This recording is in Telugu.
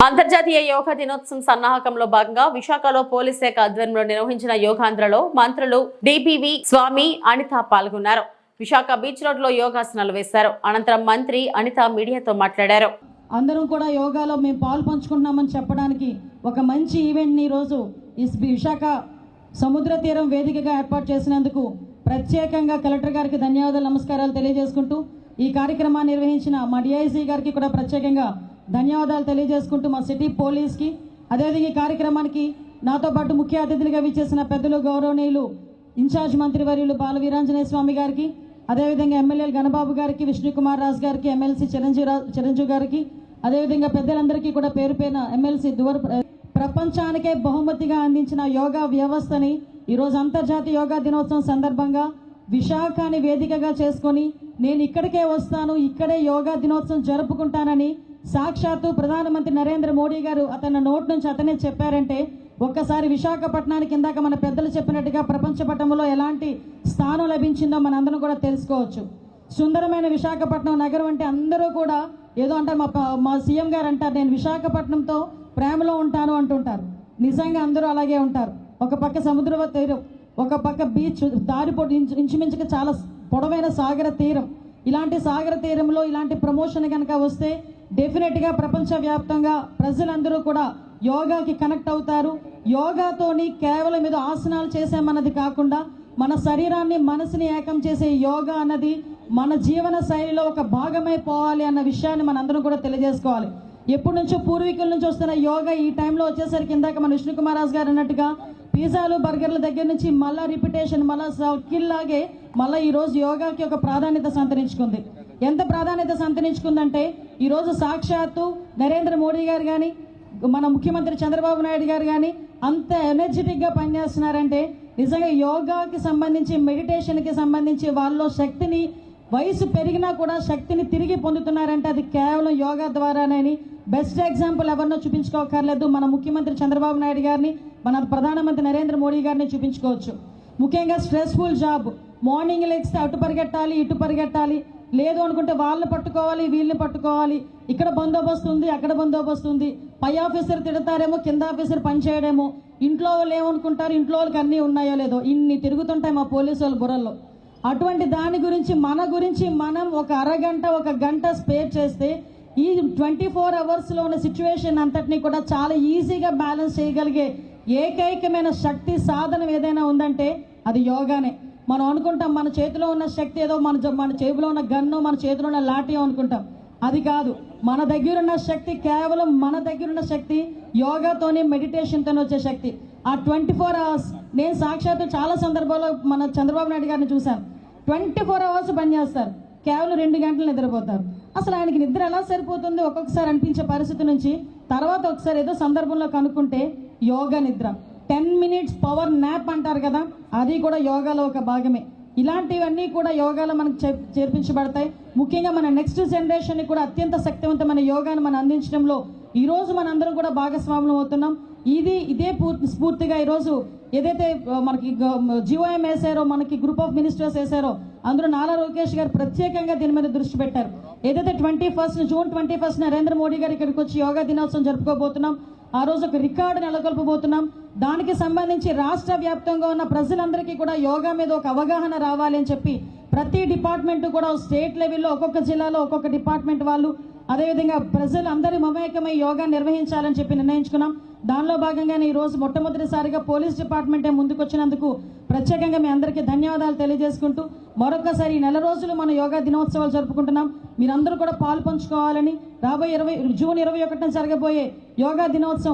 అంతర్జాతీయ యోగా దినోత్సవం సన్నాహకంలో భాగంగా విశాఖలో పోలీస్ శాఖ ఆధ్వర్యంలో నిర్వహించిన యోగాంధ్రలో మంత్రులు డిపివి స్వామి అనిత పాల్గొన్నారు. విశాఖ బీచ్ రోడ్లో యోగాసనాలు వేశారు. అనంతరం మంత్రి అనిత మీడియాతో మాట్లాడారు. అందరం కూడా యోగాలో మేము పాలు పంచుకున్నామని చెప్పడానికి ఒక మంచి ఈవెంట్ని ఈరోజు విశాఖ సముద్ర తీరం వేదికగా ఏర్పాటు చేసినందుకు ప్రత్యేకంగా కలెక్టర్ గారికి ధన్యవాదాలు నమస్కారాలు తెలియజేసుకుంటూ ఈ కార్యక్రమాన్ని నిర్వహించిన మా డిఐసి గారికి కూడా ప్రత్యేకంగా ధన్యవాదాలు తెలియజేసుకుంటూ మా సిటీ పోలీస్కి అదేవిధంగా ఈ కార్యక్రమానికి నాతో పాటు ముఖ్య అతిథులుగా విచ్చేసిన పెద్దలు గౌరవనీయులు ఇన్ఛార్జ్ మంత్రివర్యులు బాల వీరాంజనేయ స్వామి గారికి అదేవిధంగా ఎమ్మెల్యేలు గణబాబు గారికి విష్ణుకుమార్ రాజు గారికి ఎమ్మెల్సీ చిరంజీవి చిరంజీవి గారికి అదేవిధంగా పెద్దలందరికీ కూడా పేరు పేరున ఎమ్మెల్సీ దువర్ ప్రపంచానికే బహుమతిగా అందించిన యోగా వ్యవస్థని ఈరోజు అంతర్జాతీయ యోగా దినోత్సవం సందర్భంగా విశాఖని వేదికగా చేసుకొని నేను ఇక్కడికే వస్తాను ఇక్కడే యోగా దినోత్సవం జరుపుకుంటానని సాక్షాత్తు ప్రధానమంత్రి నరేంద్ర మోడీ గారు అతని నోటి నుంచి అతనే చెప్పారంటే ఒక్కసారి విశాఖపట్నానికి ఇందాక మన పెద్దలు చెప్పినట్టుగా ప్రపంచ పటంలో ఎలాంటి స్థానం లభించిందో మనందరం కూడా తెలుసుకోవచ్చు. సుందరమైన విశాఖపట్నం నగరం అంటే అందరూ కూడా ఏదో అంటారు మా మా సీఎం గారు అంటారు నేను విశాఖపట్నంతో ప్రేమలో ఉంటాను అంటుంటారు. నిజంగా అందరూ అలాగే ఉంటారు. ఒక పక్క సముద్ర తీరం ఒక పక్క బీచ్ దారి పొడి ఇంచుమించుగా చాలా పొడవైన సాగర తీరం. ఇలాంటి సాగర తీరంలో ఇలాంటి ప్రమోషన్ కనుక వస్తే డెఫినెట్గా ప్రపంచవ్యాప్తంగా ప్రజలందరూ కూడా యోగాకి కనెక్ట్ అవుతారు. యోగాతోని కేవలం ఏదో ఆసనాలు చేసామన్నది కాకుండా మన శరీరాన్ని మనసుని ఏకం చేసే యోగా అన్నది మన జీవన శైలిలో ఒక భాగమైపోవాలి అన్న విషయాన్ని మనందరం కూడా తెలియజేసుకోవాలి. ఎప్పటి నుంచో పూర్వీకుల నుంచి వస్తున్న యోగా ఈ టైంలో వచ్చేసరికి ఇందాక మన విష్ణు కుమారాజు గారు అన్నట్టుగా పిజ్జాలు బర్గర్ల దగ్గర నుంచి మళ్ళా రిపిటేషన్ మళ్ళా సర్కిల్ లాగే మళ్ళీ ఈరోజు యోగాకి ఒక ప్రాధాన్యత సంతరించుకుంది. ఎంత ప్రాధాన్యత సంతరించుకుందంటే ఈరోజు సాక్షాత్తు నరేంద్ర మోడీ గారు కానీ మన ముఖ్యమంత్రి చంద్రబాబు నాయుడు గారు కానీ అంత ఎనర్జెటిక్గా పనిచేస్తున్నారంటే నిజంగా యోగాకి సంబంధించి మెడిటేషన్కి సంబంధించి వాళ్ళలో శక్తిని వయసు పెరిగినా కూడా శక్తిని తిరిగి పొందుతున్నారంటే అది కేవలం యోగా ద్వారానే బెస్ట్ ఎగ్జాంపుల్ ఎవరినో చూపించుకోకర్లేదు. మన ముఖ్యమంత్రి చంద్రబాబు నాయుడు గారిని మన ప్రధానమంత్రి నరేంద్ర మోడీ గారిని చూపించుకోవచ్చు. ముఖ్యంగా స్ట్రెస్ఫుల్ జాబ్ మార్నింగ్ లెగ్స్తే అటు పరిగెట్టాలి ఇటు పరిగెట్టాలి. లేదు అనుకుంటే వాళ్ళని పట్టుకోవాలి వీళ్ళని పట్టుకోవాలి. ఇక్కడ బందోబస్తు ఉంది అక్కడ బందోబస్తు ఉంది. పై ఆఫీసర్ తిడతారేమో కింద ఆఫీసర్ పనిచేయడేమో. ఇంట్లో వాళ్ళు ఏమనుకుంటారు ఇంట్లో వాళ్ళకి అన్నీ ఉన్నాయో లేదో. ఇన్ని తిరుగుతుంటాయి మా పోలీసు వాళ్ళ బుర్రల్లో అటువంటి దాని గురించి మన గురించి మనం ఒక అరగంట ఒక గంట స్పేర్ చేస్తే ఈ ట్వంటీ ఫోర్ అవర్స్లో ఉన్న సిచ్యువేషన్ అంతటినీ కూడా చాలా ఈజీగా బ్యాలెన్స్ చేయగలిగే ఏకైకమైన శక్తి సాధనం ఏదైనా ఉందంటే అది యోగానే. మనం అనుకుంటాం మన చేతిలో ఉన్న శక్తి ఏదో మన మన చేతిలో ఉన్న గన్ను మన చేతిలో ఉన్న లాఠీ అనుకుంటాం. అది కాదు. మన దగ్గర ఉన్న శక్తి కేవలం మన దగ్గర ఉన్న శక్తి యోగాతోనే మెడిటేషన్తోనే వచ్చే శక్తి. ఆ ట్వంటీ ఫోర్ అవర్స్ నేను సాక్షాత్తు చాలా సందర్భాల్లో మన చంద్రబాబు నాయుడు గారిని చూశాను. ట్వంటీ ఫోర్ అవర్స్ పనిచేస్తారు కేవలం రెండు గంటలు నిద్రపోతారు. అసలు ఆయనకి నిద్ర ఎలా సరిపోతుంది? ఒక్కొక్కసారి అనిపించే పరిస్థితి నుంచి తర్వాత ఒకసారి ఏదో సందర్భంలో కనుక్కుంటే యోగా నిద్ర. టెన్ మినిట్స్ పవర్ న్యాప్ అంటారు కదా అది కూడా యోగాలో ఒక భాగమే. ఇలాంటివన్నీ కూడా యోగాలో మనకు చే- చేర్పించబడతాయి. ముఖ్యంగా మన నెక్స్ట్ జనరేషన్ని కూడా అత్యంత శక్తివంతమైన యోగాను మనం అందించడంలో ఈరోజు మనందరం కూడా భాగస్వాములు అవుతున్నాం. ఇది ఇదే పూర్తి స్ఫూర్తిగా ఈరోజు ఏదైతే మనకి జిఓఎం వేసారో మనకి గ్రూప్ ఆఫ్ మినిస్టర్స్ వేసారో అందులో నారా లోకేష్ గారు ప్రత్యేకంగా దీని మీద దృష్టి పెట్టారు. ఏదైతే twenty first June twenty first Narendra Modi garu ఇక్కడికి వచ్చి యోగా దినోత్సవం జరుపుకోబోతున్నాం ఆ రోజు ఒక రికార్డు నెలకొల్పబోతున్నాం. దానికి సంబంధించి రాష్ట్ర వ్యాప్తంగా ఉన్న ప్రజలందరికీ కూడా యోగా మీద ఒక అవగాహన రావాలి అని చెప్పి ప్రతి డిపార్ట్మెంట్ కూడా స్టేట్ లెవెల్లో ఒక్కొక్క జిల్లాలో ఒక్కొక్క డిపార్ట్మెంట్ వాళ్ళు అదేవిధంగా ప్రజలందరి మమేకమై యోగా నిర్వహించాలని చెప్పి నిర్ణయించుకున్నాం. దానిలో భాగంగానే ఈ రోజు మొట్టమొదటిసారిగా పోలీస్ డిపార్ట్మెంటే ముందుకొచ్చినందుకు ప్రత్యేకంగా మీ అందరికీ ధన్యవాదాలు తెలియజేసుకుంటూ మరొకసారి ఈ నెల రోజులు మన యోగా దినోత్సవాలు జరుపుకుంటున్నాం. మీరందరూ కూడా పాలు పంచుకోవాలని రాబోయే ఇరవై జూన్ ఇరవై ఒకటిన జరగబోయే యోగా దినోత్సవం